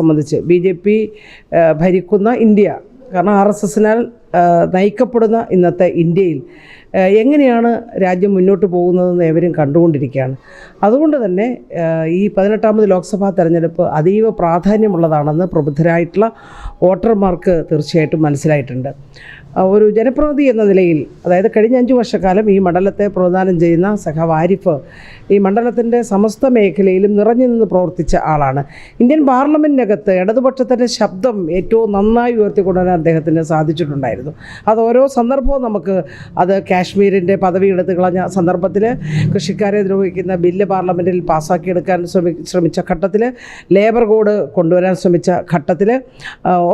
സംബന്ധിച്ച് B J P ഭരിക്കുന്ന India. കാരണം ആർ എസ് എസിനാൽ നയിക്കപ്പെടുന്ന ഇന്നത്തെ ഇന്ത്യയിൽ എങ്ങനെയാണ് രാജ്യം മുന്നോട്ട് പോകുന്നതെന്ന് ഏവരും കണ്ടുകൊണ്ടിരിക്കുകയാണ്. അതുകൊണ്ട് തന്നെ ഈ പതിനെട്ടാമത് ലോക്സഭാ തെരഞ്ഞെടുപ്പ് അതീവ പ്രാധാന്യമുള്ളതാണെന്ന് പ്രബുദ്ധരായിട്ടുള്ള വോട്ടർമാർക്ക് തീർച്ചയായിട്ടും മനസ്സിലായിട്ടുണ്ട്. ഒരു ജനപ്രതിനിധി എന്ന നിലയിൽ അതായത് കഴിഞ്ഞ അഞ്ച് വർഷക്കാലം ഈ മണ്ഡലത്തെ പ്രതിദാനം ചെയ്യുന്ന സഖാവ് ആരിഫ് ഈ മണ്ഡലത്തിന്റെ സമസ്ത മേഖലയിലും നിറഞ്ഞു നിന്ന് പ്രവർത്തിച്ച ആളാണ്. ഇന്ത്യൻ പാർലമെന്റിനകത്ത് ഇടതുപക്ഷത്തിന്റെ ശബ്ദം ഏറ്റവും നന്നായി ഉയർത്തിക്കൊണ്ടുവരാൻ അദ്ദേഹത്തിന് സാധിച്ചിട്ടുണ്ടായിരുന്നു. അത് ഓരോ സന്ദർഭവും നമുക്ക് അത് കാശ്മീരിന്റെ പദവി എടുത്ത് കളഞ്ഞ സന്ദർഭത്തിൽ കൃഷിക്കാരെ ദ്രോഹിക്കുന്ന ബില്ല് പാർലമെന്റിൽ പാസ്സാക്കിയെടുക്കാൻ ശ്രമി ശ്രമിച്ച ഘട്ടത്തിൽ ലേബർ കോഡ് കൊണ്ടുവരാൻ ശ്രമിച്ച ഘട്ടത്തിൽ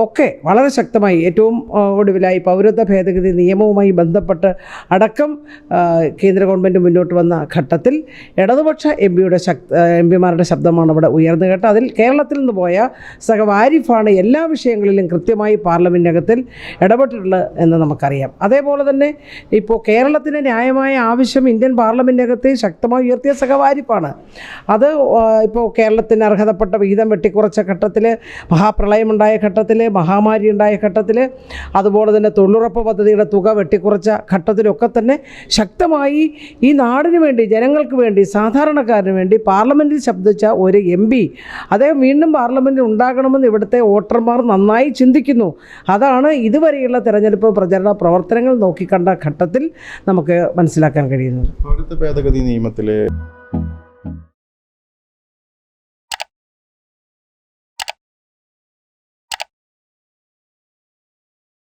ഒക്കെ വളരെ ശക്തമായി ഏറ്റവും ഒടുവിലായി ഒടുവിലായി പൗരത്വ ഭേദഗതി നിയമവുമായി ബന്ധപ്പെട്ട് അടക്കം കേന്ദ്ര ഗവൺമെന്റ് മുന്നോട്ട് വന്ന ഘട്ടത്തിൽ ഇടതുപക്ഷ എം പിയുടെ ശക്ത എം പിമാരുടെ ശബ്ദമാണ് ഇവിടെ ഉയർന്നു കേട്ടത് അതിൽ കേരളത്തിൽ നിന്ന് പോയ സഹവാരിഫാണ് എല്ലാ വിഷയങ്ങളിലും കൃത്യമായി പാർലമെന്റിനകത്തിൽ ഇടപെട്ടിട്ടുള്ളത് എന്ന് നമുക്കറിയാം. അതേപോലെ തന്നെ ഇപ്പോൾ കേരളത്തിന് ന്യായമായ ആവശ്യം ഇന്ത്യൻ പാർലമെന്റിനകത്ത് ശക്തമായി ഉയർത്തിയ സഹ വാരിഫാണ്. അത് ഇപ്പോൾ കേരളത്തിന് അർഹതപ്പെട്ട വിഹിതം വെട്ടിക്കുറച്ച ഘട്ടത്തിൽ മഹാപ്രളയമുണ്ടായ ഘട്ടത്തിൽ മഹാമാരി ഉണ്ടായ ഘട്ടത്തിൽ അതുപോലെ തന്നെ തൊഴിലുറപ്പ് പദ്ധതിയുടെ തുക വെട്ടിക്കുറച്ച ഘട്ടത്തിലൊക്കെ തന്നെ ശക്തമായി ഈ നാടിന് വേണ്ടി ജനങ്ങൾക്ക് വേണ്ടി സാധാരണക്കാരന് വേണ്ടി പാർലമെന്റിൽ ശബ്ദിച്ച ഒരു എം പി അദ്ദേഹം വീണ്ടും പാർലമെന്റിൽ ഉണ്ടാകണമെന്ന് ഇവിടുത്തെ വോട്ടർമാർ നന്നായി ചിന്തിക്കുന്നു. അതാണ് ഇതുവരെയുള്ള തെരഞ്ഞെടുപ്പ് പ്രചരണ പ്രവർത്തനങ്ങൾ നോക്കിക്കണ്ട ഘട്ടത്തിൽ നമുക്ക് മനസ്സിലാക്കാൻ കഴിയുന്നത്. ഭേദഗതി നിയമത്തിലെ